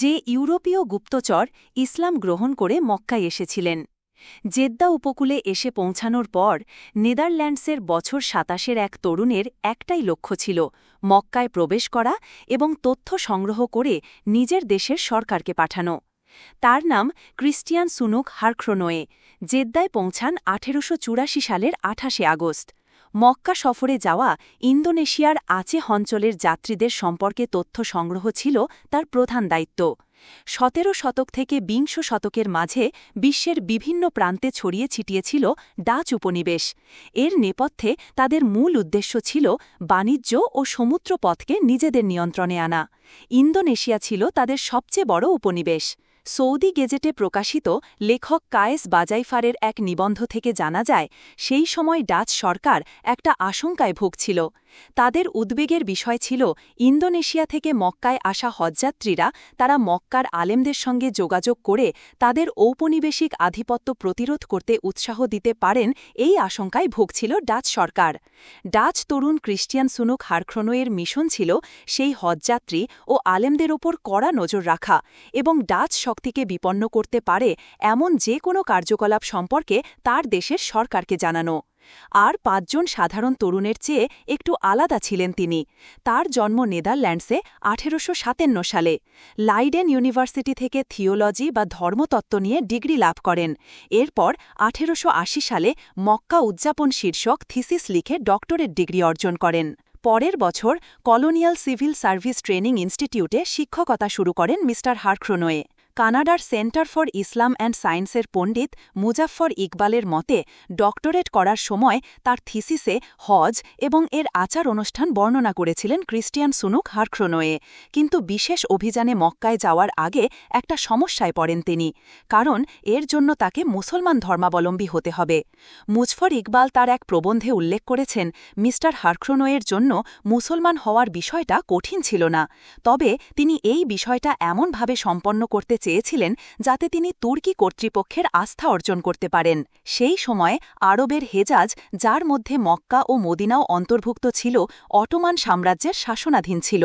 যে ইউরোপীয় গুপ্তচর ইসলাম গ্রহণ করে মক্কায় এসেছিলেন। জেদ্দা উপকূলে এসে পৌঁছানোর পর নেদারল্যান্ডসের বছর সাতাশের এক তরুণের একটাই লক্ষ্য ছিল মক্কায় প্রবেশ করা এবং তথ্য সংগ্রহ করে নিজের দেশের সরকারকে পাঠানো। তার নাম ক্রিস্টিয়ান সুনুক হারক্রোনোয়ে। জেদ্দায় পৌঁছান আঠেরোশো চুরাশি সালের আঠাশে আগস্ট। মক্কা সফরে যাওয়া ইন্দোনেশিয়ার আচে অঞ্চলের যাত্রীদের সম্পর্কে তথ্য সংগ্রহ ছিল তার প্রধান দায়িত্ব। সতেরো শতক থেকে বিংশ শতকের মাঝে বিশ্বের বিভিন্ন প্রান্তে ছড়িয়ে ছিটিয়েছিল ডাচ উপনিবেশ। এর নেপথ্যে তাদের মূল উদ্দেশ্য ছিল বাণিজ্য ও সমুদ্রপথকে নিজেদের নিয়ন্ত্রণে আনা। ইন্দোনেশিয়া ছিল তাদের সবচেয়ে বড় উপনিবেশ। সৌদি গেজেটে প্রকাশিত লেখক কায়েস বাজাইফারের এক নিবন্ধ থেকে জানা যায়, সেই সময় ডাচ সরকার একটা আশঙ্কায় ভুগছিল। তাদের উদ্বেগের বিষয় ছিল, ইন্দোনেশিয়া থেকে মক্কায় আসা হজযাত্রীরা তারা মক্কার আলেমদের সঙ্গে যোগাযোগ করে তাদের ঔপনিবেশিক আধিপত্য প্রতিরোধ করতে উৎসাহ দিতে পারেন এই আশঙ্কায় ভুগছিল ডাচ সরকার। ডাচ তরুণ ক্রিস্টিয়ান সুনুক হারখ্রনোয়ের মিশন ছিল সেই হজযাত্রী ও আলেমদের ওপর কড়া নজর রাখা এবং ডাচ শক্তিকে বিপন্ন করতে পারে এমন যে কোনো কার্যকলাপ সম্পর্কে তার দেশের সরকারকে জানানো। আর পাঁচজন সাধারণ তরুণের চেয়ে একটু আলাদা ছিলেন তিনি। তার জন্ম নেদারল্যান্ডসে আঠেরোশো সালে। লাইডেন ইউনিভার্সিটি থেকে থিওলজি বা ধর্মতত্ত্ব নিয়ে ডিগ্রি লাভ করেন। এরপর আঠেরোশো আশি সালে মক্কা উদযাপন শীর্ষক থিসিস লিখে ডক্টরেট ডিগ্রি অর্জন করেন। পরের বছর কলোনিয়াল সিভিল সার্ভিস ট্রেনিং ইনস্টিটিউটে শিক্ষকতা শুরু করেন মিস্টার হারক্রোনোয়ে। কানাডার সেন্টার ফর ইসলাম অ্যান্ড সায়েন্সের পণ্ডিত মুজাফর ইকবালের মতে, ডক্টরেট করার সময় তার থিসিসে হজ এবং এর আচার অনুষ্ঠান বর্ণনা করেছিলেন ক্রিস্টিয়ান সুনুক হারক্রোনোয়ে কিন্তু বিশেষ অভিযানে মক্কায় যাওয়ার আগে একটা সমস্যায় পড়েন তিনি, কারণ এর জন্য তাকে মুসলমান ধর্মাবলম্বী হতে হবে। মুজফর ইকবাল তার এক প্রবন্ধে উল্লেখ করেছেন, মিস্টার হারক্রোনোয়ের জন্য মুসলমান হওয়ার বিষয়টা কঠিন ছিল না, তবে তিনি এই বিষয়টা এমনভাবে সম্পন্ন করতে চেয়েছিলেন যাতে তিনি তুর্কি কর্তৃপক্ষের আস্থা অর্জন করতে পারেন। সেই সময়ে আরবের হেজাজ, যার মধ্যে মক্কা ও মদিনাও অন্তর্ভুক্ত ছিল, অটোমান সাম্রাজ্যের শাসনাধীন ছিল।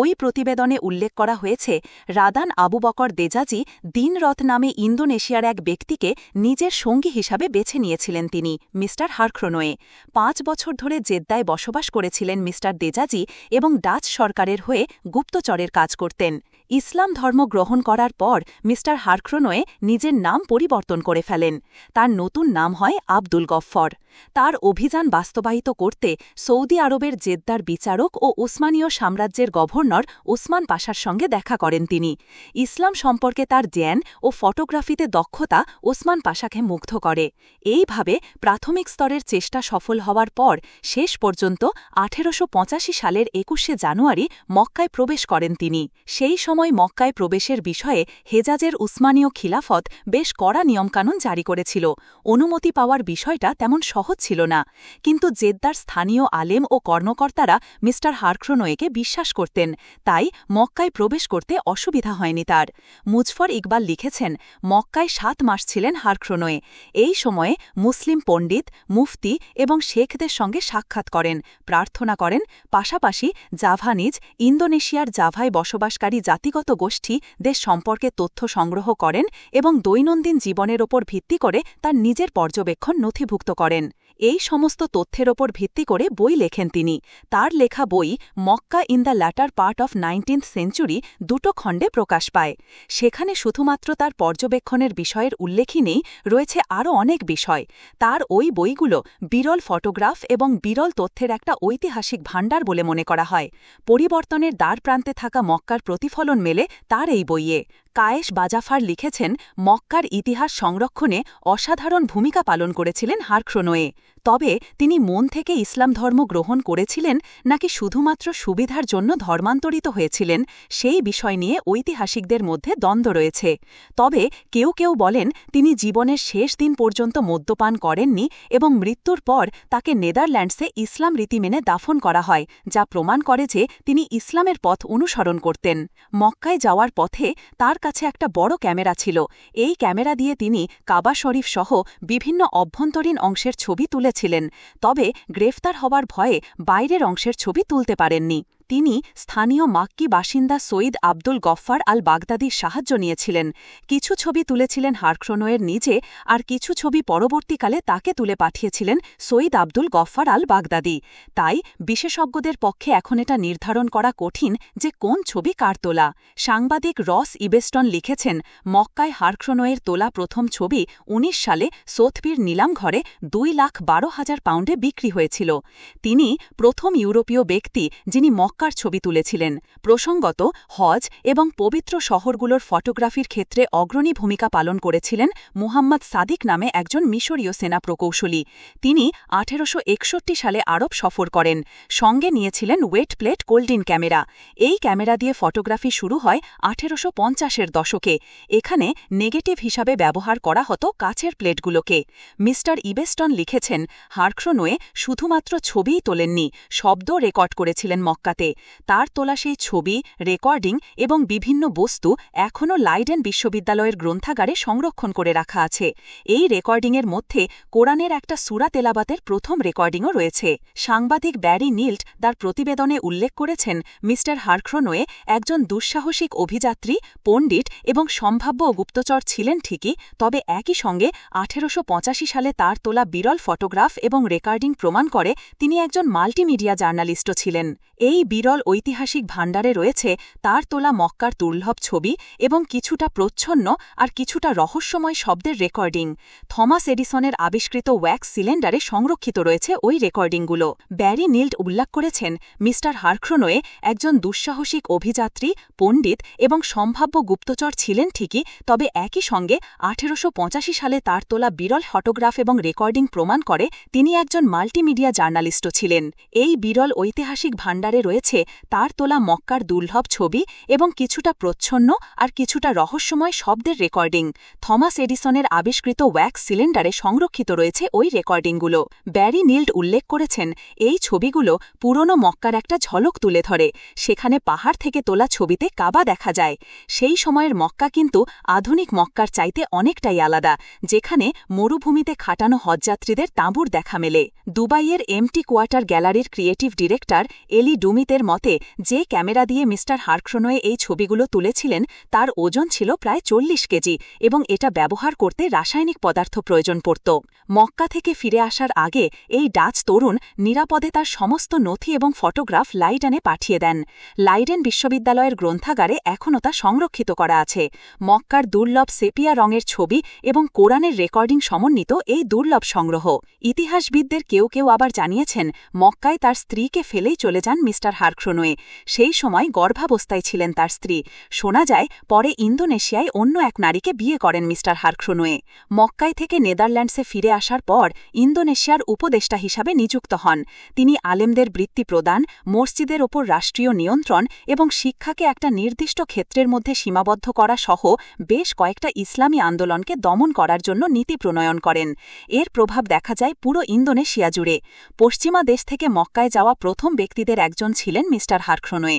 ওই প্রতিবেদনে উল্লেখ করা হয়েছে, রাদান আবু বকর দেজাজি দিনরথ নামে ইন্দোনেশিয়ার এক ব্যক্তিকে নিজের সঙ্গী হিসাবে বেছে নিয়েছিলেন তিনি, মিস্টার হারক্রোনোয়ে। পাঁচ বছর ধরে জেদ্দায় বসবাস করেছিলেন মিস্টার দেজাজি এবং ডাচ সরকারের হয়ে গুপ্তচরের কাজ করতেন। ইসলাম ধর্ম গ্রহণ করার পর মিস্টার হারক্রোনোয়ে নিজের নাম পরিবর্তন করে ফেলেন। তার নতুন নাম হয় আব্দুল গফ্ফর। তার অভিযান বাস্তবায়িত করতে সৌদি আরবের জেদ্দার বিচারক ও উসমানীয় সাম্রাজ্যের গভর্নর ওসমান পাশার সঙ্গে দেখা করেন তিনি। ইসলাম সম্পর্কে তার জ্ঞান ও ফটোগ্রাফিতে দক্ষতা ওসমান পাশাকে মুগ্ধ করে। এইভাবে প্রাথমিক স্তরের চেষ্টা সফল হওয়ার পর শেষ পর্যন্ত আঠেরোশো পঁচাশি সালের একুশে জানুয়ারি মক্কায় প্রবেশ করেন তিনি। সেই সময় মক্কায় প্রবেশের বিষয়ে হেজাজের উসমানীয় খিলাফত বেশ কড়া নিয়মকানুন জারি করেছিল। অনুমতি পাওয়ার বিষয়টা তেমন সহজ ছিল না। কিন্তু জেদ্দার স্থানীয় আলেম ও কর্মকর্তারা মিস্টার হারক্রোনোয়েকে বিশ্বাস করতেন। তাই মক্কায় প্রবেশ করতে অসুবিধা হয়নি তার। মুজফর ইকবাল লিখেছেন, মক্কায় সাত মাস ছিলেন হারক্রোনোয়ে এই সময়ে মুসলিম পণ্ডিত, মুফতি এবং শেখদের সঙ্গে সাক্ষাৎ করেন, প্রার্থনা করেন। পাশাপাশি জাভানিজ ইন্দোনেশিয়ার জাভায় বসবাসকারী জাতিগত গোষ্ঠী দেশ সম্পর্কে তথ্য সংগ্রহ করেন এবং দৈনন্দিন জীবনের ওপর ভিত্তি করে তার নিজের পর্যবেক্ষণ নথিভুক্ত করেন। এই সমস্ত তথ্যের ওপর ভিত্তি করে বই লেখেন তিনি। তার লেখা বই Mecca in the latter part of nineteenth century দুটো খণ্ডে প্রকাশ পায়। সেখানে শুধুমাত্র তার পর্যবেক্ষণের বিষয়ের উল্লেখই নেই, রয়েছে আরও অনেক বিষয়। তার ওই বইগুলো বিরল ফটোগ্রাফ এবং বিরল তথ্যের একটা ঐতিহাসিক ভাণ্ডার বলে মনে করা হয়। পরিবর্তনের দ্বার প্রান্তে থাকা মক্কার প্রতিফলন মেলে তার এই বইয়ে। কায়েশ বাজাফার লিখেছেন, মক্কার ইতিহাস সংরক্ষণে অসাধারণ ভূমিকা পালন করেছিলেন হারক্রোনোয়ে। তবে তিনি মন থেকে ইসলাম ধর্ম গ্রহণ করেছিলেন নাকি শুধুমাত্র সুবিধার জন্য ধর্মান্তরিত হয়েছিলেন সেই বিষয় নিয়ে ঐতিহাসিকদের মধ্যে দ্বন্দ্ব রয়েছে। তবে কেউ কেউ বলেন তিনি জীবনের শেষ দিন পর্যন্ত মদ্যপান করেননি এবং মৃত্যুর পর তাকে নেদারল্যান্ডসে ইসলাম রীতি মেনে দাফন করা হয়, যা প্রমাণ করে যে তিনি ইসলামের পথ অনুসরণ করতেন। মক্কায় যাওয়ার পথে তার কাছে একটা বড় ক্যামেরা ছিল। এই ক্যামেরা দিয়ে তিনি কাবা শরীফ সহ বিভিন্ন অভ্যন্তরীণ অংশের ছবি তুলেছিলেন তবে গ্রেফতার হবার ভয়ে বাইরের অংশের ছবি তুলতে পারেননি। তিনি স্থানীয় মাক্কি বাসিন্দা সঈদ আব্দুল গফ্ফার আল বাগদাদির সাহায্য নিয়েছিলেন। কিছু ছবি তুলেছিলেন হার্ক্রোনোয়ের নিজে, আর কিছু ছবি পরবর্তীকালে তাকে তুলে পাঠিয়েছিলেন সঈদ আব্দুল গফ্ফার আল বাগদাদি তাই বিশেষজ্ঞদের পক্ষে এখন এটা নির্ধারণ করা কঠিন যে কোন ছবি কার তোলা। সাংবাদিক রস ইবেস্টন লিখেছেন, মক্কায় হার্ক্রোনোয়ের তোলা প্রথম ছবি ১৯ সালে সোথবির নিলাম ঘরে দুই লাখ বারো হাজার পাউন্ডে বিক্রি হয়েছিল। তিনি প্রথম ইউরোপীয় ব্যক্তি যিনি মক্কার ছবি তুলেছিলেন, প্রসঙ্গত হজ এবং পবিত্র শহরগুলোর ফটোগ্রাফির ক্ষেত্রে অগ্রণী ভূমিকা পালন করেছিলেন মুহাম্মদ সাদিক নামে একজন মিশরীয় সেনা প্রকৌশলী। তিনি আঠেরোশো একষট্টি সালে আরব সফর করেন, সঙ্গে নিয়েছিলেন ওয়েট প্লেট গোল্ডিন ক্যামেরা। এই ক্যামেরা দিয়ে ফটোগ্রাফি শুরু হয় আঠেরোশো পঞ্চাশের দশকে। এখানে নেগেটিভ হিসাবে ব্যবহার করা হতো কাছের প্লেটগুলোকে। মিস্টার ইবেস্টন লিখেছেন হার্ক্রোনোয়ে শুধুমাত্র ছবিই তোলেননি শব্দ রেকর্ড করেছিলেন মক্কাতে। তার তোলা সেই ছবি, রেকর্ডিং এবং বিভিন্ন বস্তু এখনও লাইডেন বিশ্ববিদ্যালয়ের গ্রন্থাগারে সংরক্ষণ করে রাখা আছে। এই রেকর্ডিংয়ের মধ্যে কোরআনের একটা সুরা তেলাবাতের প্রথম রেকর্ডিংও রয়েছে। সাংবাদিক ব্যারি নিল্ট তার প্রতিবেদনে উল্লেখ করেছেন, মিস্টার হার্ক্রোনোয়ে একজন দুঃসাহসিক অভিযাত্রী, পণ্ডিত এবং সম্ভাব্য গুপ্তচর ছিলেন ঠিকই, তবে একই সঙ্গে আঠেরোশ পঁচাশি সালে তার তোলা বিরল ফটোগ্রাফ এবং রেকর্ডিং প্রমাণ করে তিনি একজন মাল্টিমিডিয়া জার্নালিস্টও ছিলেন। এই বিরল ঐতিহাসিক ভাণ্ডারে রয়েছে তার তোলা মক্কার দুর্লভ ছবি এবং কিছুটা প্রচ্ছন্ন আর কিছুটা রহস্যময় শব্দের রেকর্ডিং। থমাস এডিসনের আবিষ্কৃত ওয়্যাক্স সিলিন্ডারে সংরক্ষিত রয়েছে ওই রেকর্ডিংগুলো। ব্যারি নিল্ড উল্লেখ করেছেন, মিস্টার হার্ক্রোনোয়ে একজন দুঃসাহসিক অভিযাত্রী, পণ্ডিত এবং সম্ভাব্য গুপ্তচর ছিলেন ঠিকই, তবে একই সঙ্গে আঠেরোশো পঁচাশি সালে তার তোলা বিরল ফটোগ্রাফ এবং রেকর্ডিং প্রমাণ করে তিনি একজন মাল্টিমিডিয়া জার্নালিস্টও ছিলেন। এই বিরল ঐতিহাসিক ভাণ্ডারে রয়েছে তার তোলা মক্কার দুর্লভ ছবি এবং কিছুটা প্রচ্ছন্ন আর কিছুটা রহস্যময় শব্দের রেকর্ডিং। থমাস এডিসনের আবিষ্কৃত ওয়্যাক্স সিলিন্ডারে সংরক্ষিত রয়েছে ওই রেকর্ডিংগুলো। ব্যারি নিল্ড উল্লেখ করেছেন, এই ছবিগুলো পুরনো মক্কার একটা ঝলক তুলে ধরে, সেখানে পাহাড় থেকে তোলা ছবিতে কাবা দেখা যায়। সেই সময়ের মক্কা কিন্তু আধুনিক মক্কার চাইতে অনেকটাই আলাদা, যেখানে মরুভূমিতে খাটানো হজযাত্রীদের তাঁবুর দেখা মেলে। দুবাইয়ের এমটি কোয়ার্টার গ্যালারির ক্রিয়েটিভ ডিরেক্টর এলি ডুমিতের মতে যে ক্যামেরা দিয়ে মিস্টার হার্ক্রোনোয়ে এই ছবিগুলো তুলেছিলেন, তার ওজন ছিল প্রায় চল্লিশ কেজি এবং এটা ব্যবহার করতে রাসায়নিক পদার্থ প্রয়োজন পড়ত। মক্কা থেকে ফিরে আসার আগে এই ডাচ তরুণ নিরাপদে তার সমস্ত নথি এবং ফটোগ্রাফ লাইডেনে পাঠিয়ে দেন। লাইডেন বিশ্ববিদ্যালয়ের গ্রন্থাগারে এখনও তা সংরক্ষিত করা আছে। মক্কার দুর্লভ সেপিয়া রঙের ছবি এবং কোরআনের রেকর্ডিং সমন্বিত এই দুর্লভ সংগ্রহ। ইতিহাসবিদদের কেউ কেউ আবার জানিয়েছেন, মক্কায় তার স্ত্রীকে ফেলেই চলে যান মিস্টার হার্ক্রোনোয়ে সেই সময় গর্ভাবস্থায় ছিলেন তার স্ত্রী। শোনা যায়, পরে ইন্দোনেশিয়ায় অন্য এক নারীকে বিয়ে করেন মিস্টার হার্ক্রোনোয়ে মক্কায় থেকে নেদারল্যান্ডসে ফিরে আসার পর ইন্দোনেশিয়ার উপদেষ্টা হিসাবে নিযুক্ত হন। তিনি আলেমদের বৃত্তি প্রদান, মসজিদের ওপর রাষ্ট্রীয় নিয়ন্ত্রণ এবং শিক্ষাকে একটা নির্দিষ্ট ক্ষেত্রের মধ্যে সীমাবদ্ধ করা সহ বেশ কয়েকটা ইসলামী আন্দোলনকে দমন করার জন্য নীতি প্রণয়ন করেন। এর প্রভাব দেখা যায় পুরো ইন্দোনেশিয়া জুড়ে। পশ্চিমা দেশ থেকে মক্কায় যাওয়া প্রথম ব্যক্তিদের একজন ছিলেন মিস্টার হার্ক্রোনোয়ে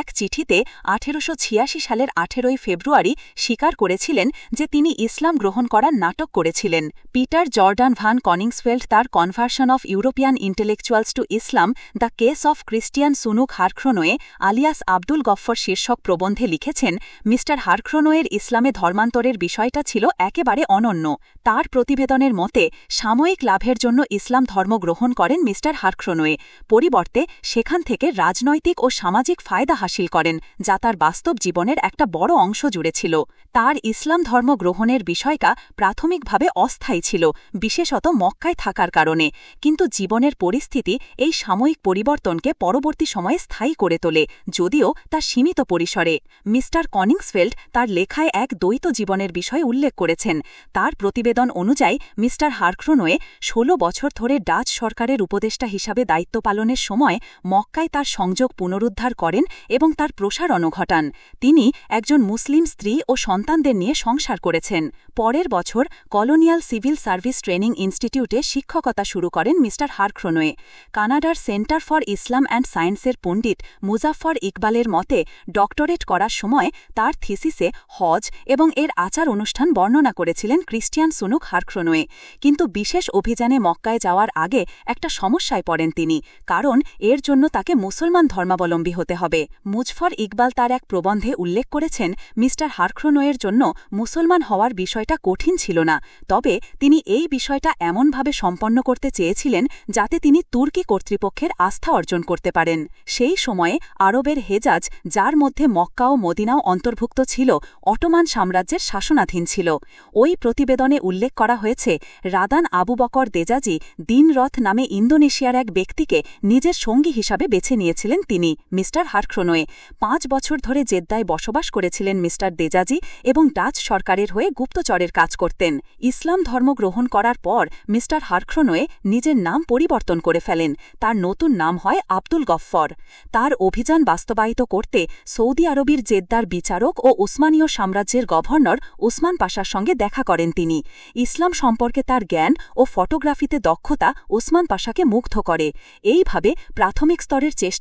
এক চিঠিতে আঠেরোশো ছিয়াশি সালের আঠেরোই ফেব্রুয়ারি স্বীকার করেছিলেন যে তিনি ইসলাম গ্রহণ করার নাটক করেছিলেন। পিটার জর্ডান ভান কনিংসফেল্ড তার conversion of European intellectuals to Islam, the case of Christiaan Snouck Hurgronje alias Abdul Ghaffar শীর্ষক প্রবন্ধে লিখেছেন, মিস্টার হার্ক্রোনোয়ের ইসলামে ধর্মান্তরের বিষয়টা ছিল একেবারে অনন্য। তার প্রতিবেদনের মতে, সাময়িক লাভের জন্য ইসলাম ধর্ম গ্রহণ করেন মিস্টার হার্ক্রোনোয়ে পরিবর্তে সেখান থেকে রাজনৈতিক ও সামাজিক ফায়দা হাসিল করেন, যা তার বাস্তব জীবনের একটা বড় অংশ জুড়ে ছিল। তার ইসলাম ধর্ম গ্রহণের বিষয়টা প্রাথমিকভাবে অস্থায়ী ছিল, বিশেষত মক্কায় থাকার কারণে। কিন্তু জীবনের পরিস্থিতি এই সাময়িক পরিবর্তনকে পরবর্তী সময়ে স্থায়ী করে তোলে, যদিও তা সীমিত পরিসরে। মিস্টার কনিংসফেল্ড তার লেখায় এক দ্বৈত জীবনের বিষয়ে উল্লেখ করেছেন। তার প্রতিবেদন অনুযায়ী মিস্টার হার্ক্রোনোয়ে ১৬ বছর ধরে ডাচ সরকারের উপদেষ্টা হিসাবে দায়িত্ব পালনের সময় মক্কায় তার সংযোগ পুনরুদ্ধার করেন এবং তার প্রসারণও ঘটান তিনি একজন মুসলিম স্ত্রী ও সন্তানদের নিয়ে সংসার করেছেন। পরের বছর কলোনিয়াল সিভিল সার্ভিস ট্রেনিং ইনস্টিটিউটে শিক্ষকতা শুরু করেন মিস্টার হার্ক্রোনোয়ে কানাডার সেন্টার ফর ইসলাম অ্যান্ড সায়েন্সের পণ্ডিত মুজাফর ইকবালের মতে, ডক্টরেট করার সময় তার থিসিসে হজ এবং এর আচার অনুষ্ঠান বর্ণনা করেছিলেন ক্রিস্টিয়ান সুনুক হার্ক্রোনোয়ে কিন্তু বিশেষ অভিযানে মক্কায় যাওয়ার আগে একটা সমস্যায় পড়েন তিনি, কারণ এর জন্য তাকে মুসলমান মুসলমান ধর্মাবলম্বী হতে হবে। মুজফর ইকবাল তার এক প্রবন্ধে উল্লেখ করেছেন, মিস্টার হারক্রোনোয়ের জন্য মুসলমান হওয়ার বিষয়টা কঠিন ছিল না, তবে তিনি এই বিষয়টা এমনভাবে সম্পন্ন করতে চেয়েছিলেন যাতে তিনি তুর্কি কর্তৃপক্ষের আস্থা অর্জন করতে পারেন। সেই সময়ে আরবের হেজাজ, যার মধ্যে মক্কা ও মদিনাও অন্তর্ভুক্ত ছিল, অটোমান সাম্রাজ্যের শাসনাধীন ছিল। ওই প্রতিবেদনে উল্লেখ করা হয়েছে, রাদান আবু বকর দেজাজি দিনরথ নামে ইন্দোনেশিয়ার এক ব্যক্তিকে নিজের সঙ্গী হিসাবে বেছে নিয়েছিলেন তিনি, মিস্টার হারক্রোনোয়ে। পাঁচ বছর ধরে জেদ্দায় বসবাস করেছিলেন মিস্টার দেজাজি এবং ডাচ সরকারের হয়ে গুপ্তচরের কাজ করতেন। ইসলাম ধর্ম গ্রহণ করার পর মিস্টার হারক্রোনোয়ে নিজের নাম পরিবর্তন করে ফেলেন। তার নতুন নাম হয় আব্দুল গফ্ফর। তার অভিযান বাস্তবায়িত করতে সৌদি আরবের জেদ্দার বিচারক ও উসমানীয় সাম্রাজ্যের গভর্নর উসমান পাশার সঙ্গে দেখা করেন তিনি। ইসলাম সম্পর্কে তার জ্ঞান ও ফটোগ্রাফিতে দক্ষতা উসমান পাশাকে মুগ্ধ করে। এইভাবে প্রাথমিক স্তরের চেষ্টা